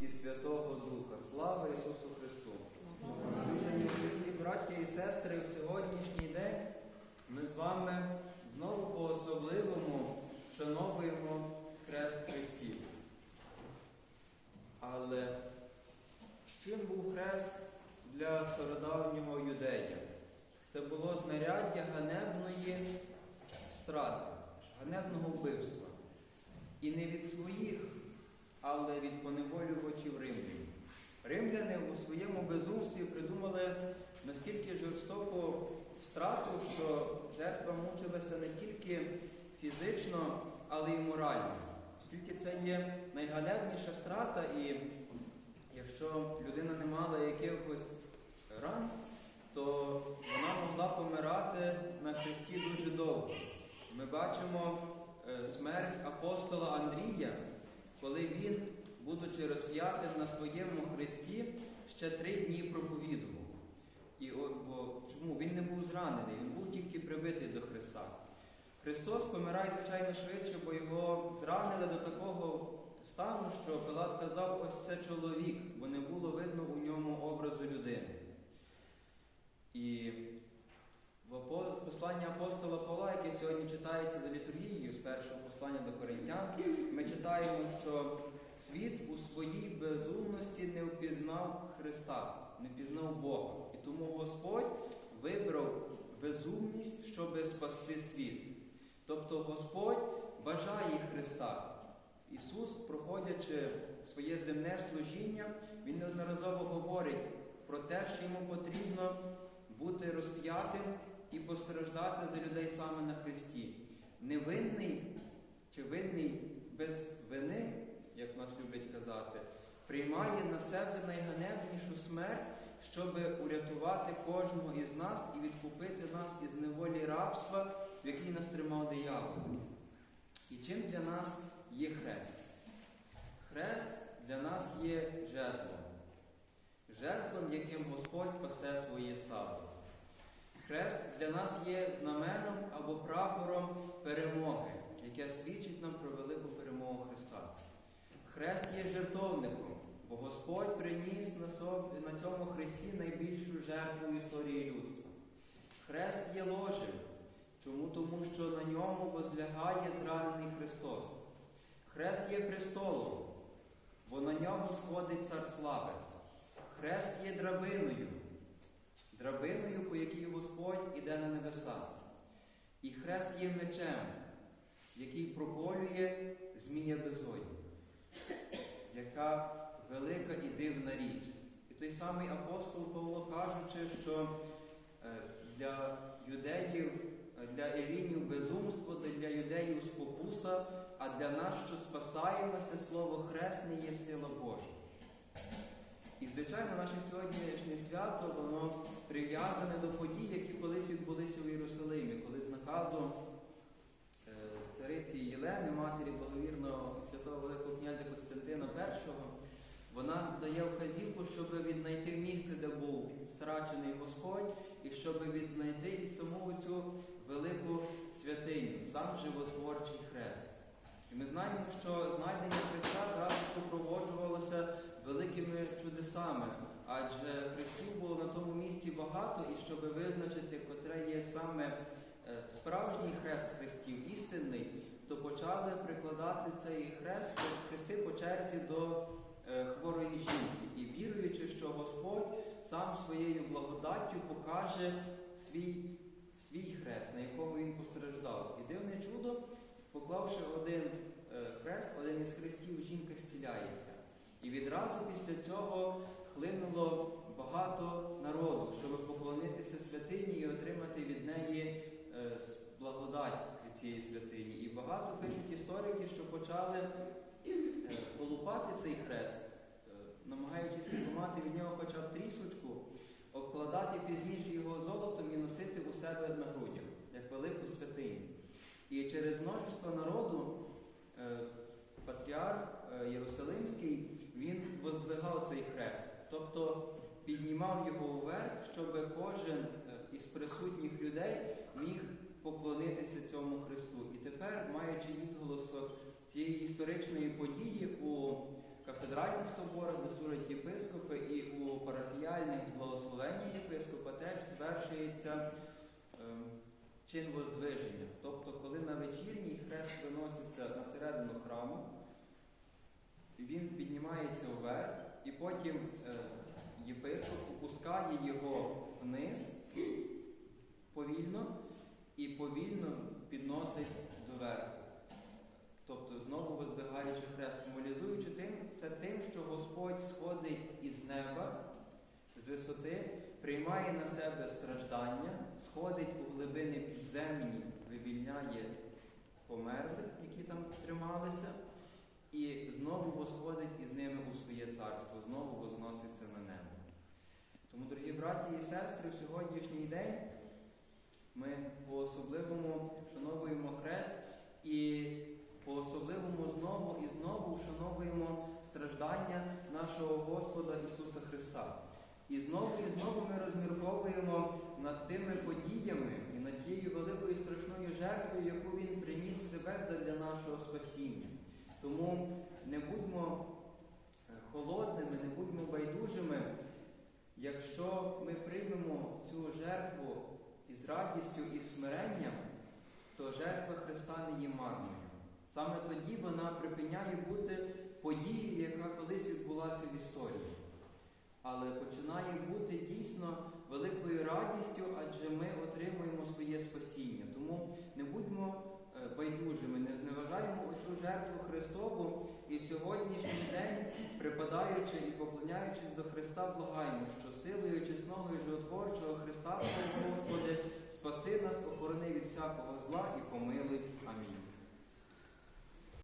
і Святого Духа. Слава Ісусу Христу! Христі, браття і сестри, в сьогоднішній день Ми з вами знову по-особливому вшановуємо Хрест Христів. Але чим був хрест для стародавнього юдея? Це було знаряддя ганебної страти, ганебного вбивства. І не від своїх, але від поневолювачів римлян. Римляни у своєму безумстві придумали настільки жорстоку страту, що жертва мучилася не тільки фізично, але й морально. Оскільки це є найганебніша страта, і якщо людина не мала якихось ран, то вона могла помирати на хресті дуже довго. Ми бачимо е, смерть апостола Андрія, коли він, будучи розп'ятим на своєму хресті, ще три дні проповідував. І бо, чому? Він не був зранений, він був тільки прибитий до Христа. Христос помирає, звичайно, швидше, бо його зранили до такого стану, що Пилат казав, ось це чоловік, бо не було видно у ньому образу людини. І посланні апостола Павла, яке сьогодні читається за літургією з першого послання до Коринтян, читаємо, що світ у своїй безумності не впізнав Христа, не впізнав Бога. І тому Господь вибрав безумність, щоб спасти світ. Тобто Господь бажає Христа. Ісус, проходячи своє земне служіння, Він неодноразово говорить про те, що йому потрібно бути розп'ятим і постраждати за людей саме на Христі. Невинний чи винний приймає на себе найганебнішу смерть, щоб урятувати кожного із нас і відкупити нас із неволі рабства, в якій нас тримав диявол. І чим для нас є хрест? Хрест для нас є жезлом. Жезлом, яким Господь пасе своє стадо. Хрест для нас є знаменом або прапором перемоги, яке свідчить нам про велику перемогу Христа. Хрест є жертовником, бо Господь приніс на, цьому хресті найбільшу жертву в історії людства. Хрест є ложем. Чому? Тому що на ньому возлягає зранений Христос. Хрест є престолом, бо на ньому сходить цар слави. Хрест є драбиною, драбиною, по якій Господь іде на небеса. І хрест є мечем, який проколює змія безодні, яка велика і дивна річ. І той самий апостол Павло кажучи, що е, для юдеїв, для елінів безумство, для юдеїв спокуса, а для нас, що спасаємося, слово хресне є сила Божа. І, звичайно, наше сьогоднішнє свято, воно прив'язане до подій, які колись відбулися у Єрусалимі, коли з наказу е, цариці Єлени, матері благовірного святого Великого князя Костянтина І, вона дає вказівку, щоб віднайти місце, де був страчений Господь, і щоб відзнайти і саму цю велику святиню, сам животворчий хрест. І ми знаємо, що знайдення Христа зразу супроводжувалося великими чудесами, адже хрестів було на тому місці багато, і щоб визначити, котре є саме е, справжній хрест хрестів, істинний, то почали прикладати цей хрест, хрести по черзі до хворої жінки. І віруючи, що Господь сам своєю благодаттю покаже свій, свій хрест, на якому він постраждав. І дивне чудо, поклавши один е, хрест, один із хрестів, жінка зціляється. І відразу після цього хлинуло багато народу, щоб поклонитися святині і отримати від неї е, благодать від цієї святині. І багато пишуть історики, що почали е, колупати цей хрест, е, намагаючись піднімати від нього хоча б трісочку, обкладати пізніше його золотом і носити у себе на грудях, як велику святиню. І через множество народу е, патріарх е, Єрусалимський він воздвигав цей хрест, тобто піднімав його вверх, щоб кожен е, із присутніх людей міг поклонитися цьому Христу. І тепер, маючи відголосок цієї історичної події у кафедральних соборах, де єпископи, і у парафіяльних з благословення єпископа теж звершується ем, чин воздвиження. Тобто, коли на вечірній хрест виноситься на середину храму, він піднімається вверх, і потім е, єпископ опускає його вниз повільно і повільно підносить доверху. Тобто знову воздвигаючи хрест, символізуючи це тим, що Господь сходить із неба, з висоти, приймає на себе страждання, сходить у глибини підземні, вивільняє померлих, які там трималися, і знову восходить із ними у своє царство, знову возноситься на небо. Тому, дорогі браті і сестри, в сьогоднішній день ми по-особливому вшановуємо хрест і по-особливому знову і знову вшановуємо страждання нашого Господа Ісуса Христа. І знову і знову ми розмірковуємо над тими подіями і над тією великою страшною жертвою, яку Він приніс себе задля нашого спасіння. Тому не будьмо е, холодними, не будьмо байдужими, якщо ми приймемо цю жертву із радістю і смиренням, то жертва Христа не є марною. Саме тоді вона припиняє бути подією, яка колись відбулася в історії. Але починає бути дійсно великою радістю, адже ми отримуємо своє спасіння. Тому не будьмо е, байдужими, не зневажаємо оцю жертву Христову і в сьогоднішній день, припадаючи і поклоняючись до Христа, благаємо, що силою чесного і животворчого Христа, Господи, спаси нас, охорони від всякого зла і помилуй. Амінь.